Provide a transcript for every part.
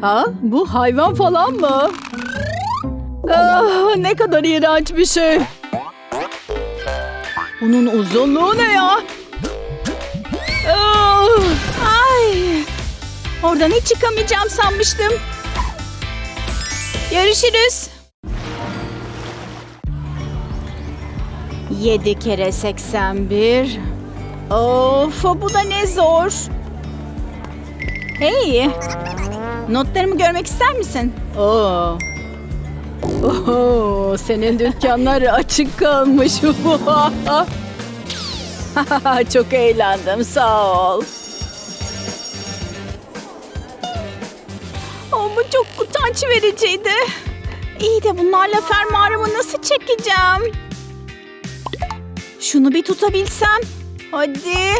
Ha, bu hayvan falan mı? Ah, ne kadar iğrenç bir şey. Bunun uzunluğu ne ya? Ah, ay. Oradan hiç çıkamayacağım sanmıştım. Görüşürüz. 7 kere 81. Of bu da ne zor. Hey. Notlarımı görmek ister misin? Oo. Oho, senin dükkanlar açık kalmış. Çok eğlendim sağ ol. Bu çok utanç vericiydi. İyi de bunlarla fermuarımı nasıl çekeceğim? Şunu bir tutabilsem. Hadi.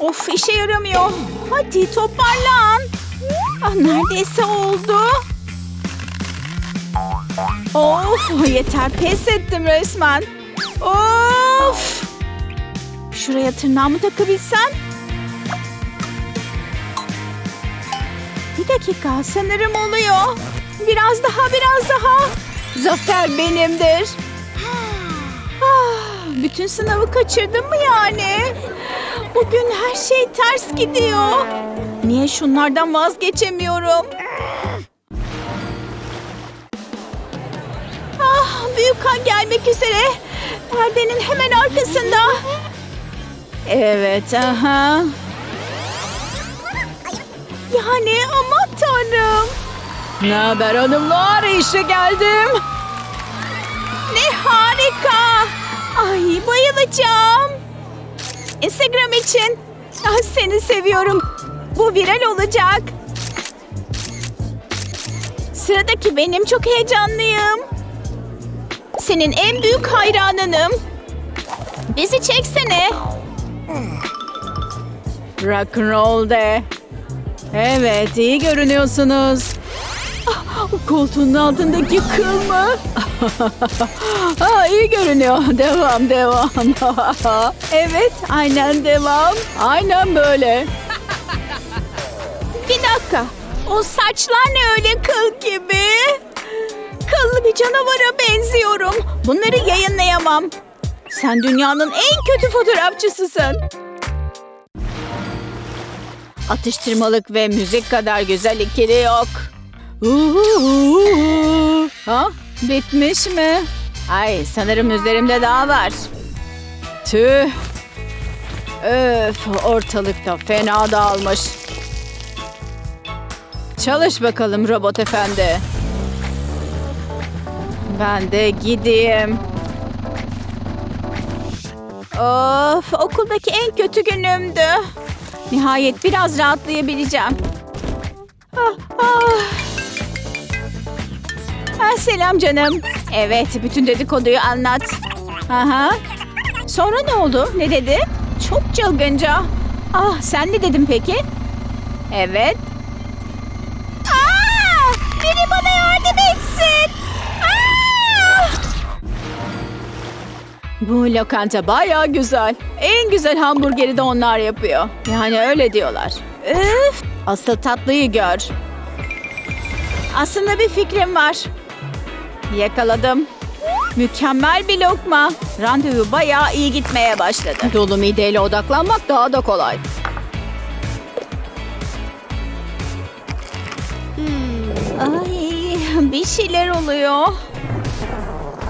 Of işe yaramıyor. Hadi toparlan. Ah, neredeyse oldu. Of yeter pes ettim resmen. Of. Şuraya tırnağımı takabilsem. Bir dakika sanırım oluyor. Biraz daha biraz daha. Zafer benimdir. Bütün sınavı kaçırdım mı yani? Bugün her şey ters gidiyor. Niye şunlardan vazgeçemiyorum? Ah, büyük kan gelmek üzere. Perdenin hemen arkasında. Evet, aha. Yani aman tanrım. Ne haber hanımlar? İşe geldim. Ne harika. Ay bayılacağım. Instagram için. Ah, seni seviyorum. Bu viral olacak. Sıradaki benim çok heyecanlıyım. Senin en büyük hayranınım. Bizi çeksene. Rock and roll de. Evet, iyi görünüyorsunuz. Koltuğun altındaki kıl mı? ah, iyi görünüyor. Devam, devam. evet, aynen devam. Aynen böyle. Bir dakika. O saçlar ne öyle kıl gibi? Kıllı bir canavara benziyorum. Bunları yayınlayamam. Sen dünyanın en kötü fotoğrafçısısın. Atıştırmalık ve müzik kadar güzel ikili yok. Uhuhu. Ha? Bitmiş mi? Ay sanırım üzerimde daha var. Tüh. Öf ortalıkta fena dağılmış. Çalış bakalım robot efendi. Ben de gideyim. Of okuldaki en kötü günümdü. Nihayet biraz rahatlayabileceğim. Ah, ah. Ah, selam canım. Evet, bütün dedikoduyu anlat. Aha. Sonra ne oldu? Ne dedi? Çok çılgınca. Ah, sen ne dedin peki? Evet. Aa, biri bana yardım etsin. Aa! Bu lokanta baya güzel. En güzel hamburgeri de onlar yapıyor. Yani öyle diyorlar. Üf! Asıl tatlıyı gör. Aslında bir fikrim var. Yakaladım. Mükemmel bir lokma. Randevu bayağı iyi gitmeye başladı. Dolu mideyle odaklanmak daha da kolay. Ay, bir şeyler oluyor.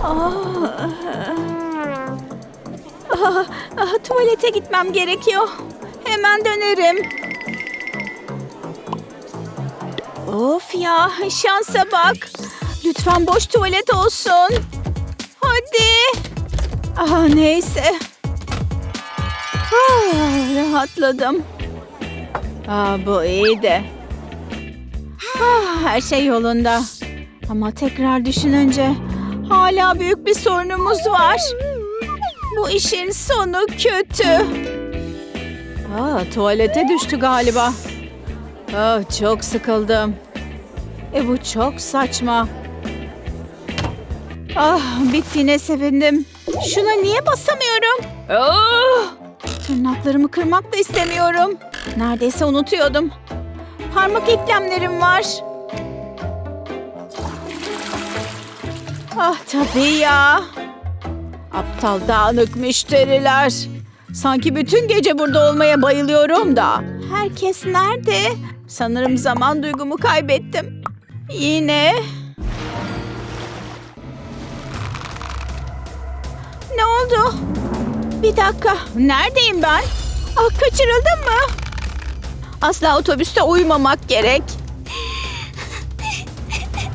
Ah, ah, ah, tuvalete gitmem gerekiyor. Hemen dönerim. Of ya, şansa bak. Lütfen boş tuvalet olsun. Hadi. Ah, neyse. Ah, rahatladım. Ah, bu iyiydi. Ah, her şey yolunda. Ama tekrar düşününce hala büyük bir sorunumuz var. Bu işin sonu kötü. Aa, tuvalete düştü galiba. Ah, çok sıkıldım. E bu çok saçma. Ah, bittiğine sevindim. Şuna niye basamıyorum? Ah! Tırnaklarımı kırmak da istemiyorum. Neredeyse unutuyordum. Parmak eklemlerim var. Ah tabii ya. Aptal dağınık müşteriler. Sanki bütün gece burada olmaya bayılıyorum da. Herkes nerede? Sanırım zaman duygumu kaybettim. Yine. Oldu? Bir dakika. Neredeyim ben? Ah kaçırıldım mı? Asla otobüste uyumamak gerek.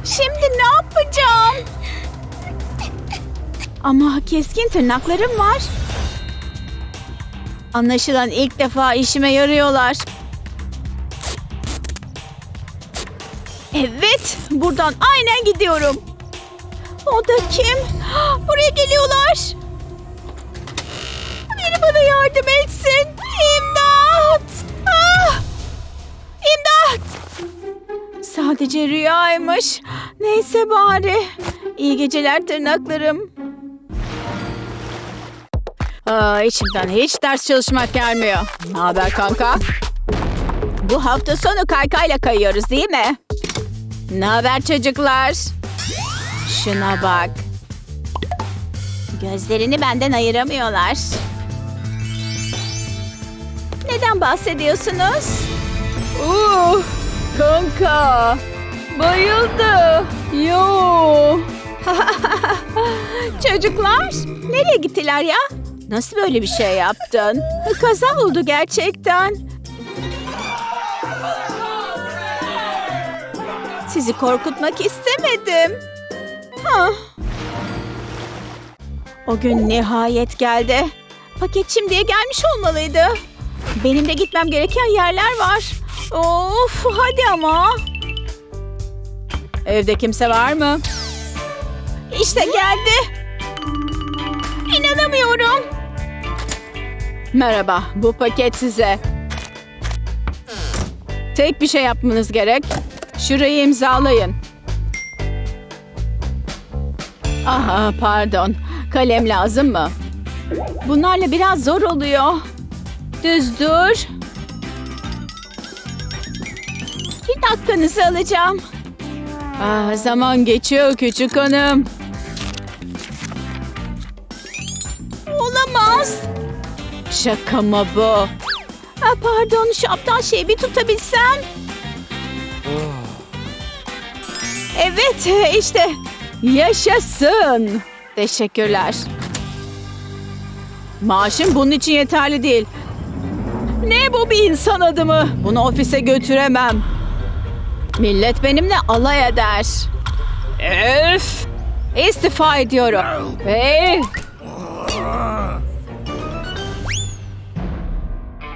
Şimdi ne yapacağım? Ama keskin tırnaklarım var. Anlaşılan ilk defa işime yarıyorlar. Evet, buradan aynen gidiyorum. O da kim? Buraya geliyorlar. Biri bana yardım etsin. İmdat! Ah! İmdat! Sadece rüyaymış. Neyse bari. İyi geceler tırnaklarım. Aa, içimden hiç ders çalışmak gelmiyor. Ne haber kanka? Bu hafta sonu kaykayla kayıyoruz değil mi? Ne haber çocuklar? Şuna bak. Gözlerini benden ayıramıyorlar. Neden bahsediyorsunuz? Uh, kanka. Bayıldı. Yo. Çocuklar, nereye gittiler ya? Nasıl böyle bir şey yaptın? Kaza oldu gerçekten. Sizi korkutmak istemedim. Hah. O gün nihayet geldi. Paket şimdiye gelmiş olmalıydı. Benim de gitmem gereken yerler var. Of hadi ama. Evde kimse var mı? İşte geldi. İnanamıyorum. Merhaba, bu paket size. Tek bir şey yapmanız gerek. Şurayı imzalayın. Aha, pardon. Kalem lazım mı? Bunlarla biraz zor oluyor. Düz dur. Bir dakikanızı alacağım. Ah, zaman geçiyor küçük hanım. Olamaz. Şaka mı bu? Ah, pardon şu aptal şeyi bir tutabilsem. Evet işte yaşasın. Teşekkürler. Maaşım bunun için yeterli değil. Ne bu bir insan adımı? Bunu ofise götüremem. Millet benimle alay eder. Öf! İstifa ediyorum. Hey!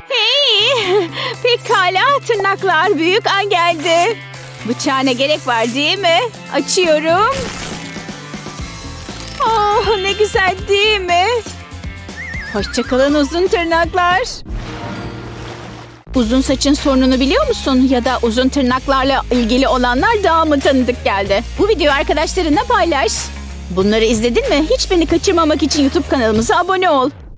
Hey! Pekala tırnaklar büyük an geldi. Bıçağa ne gerek var değil mi? Açıyorum. Oh ne güzel değil mi? Hoşçakalın uzun tırnaklar. Uzun saçın sorununu biliyor musun? Ya da uzun tırnaklarla ilgili olanlar daha mı tanıdık geldi? Bu videoyu arkadaşlarına paylaş. Bunları izledin mi? Hiç beni kaçırmamak için YouTube kanalımıza abone ol.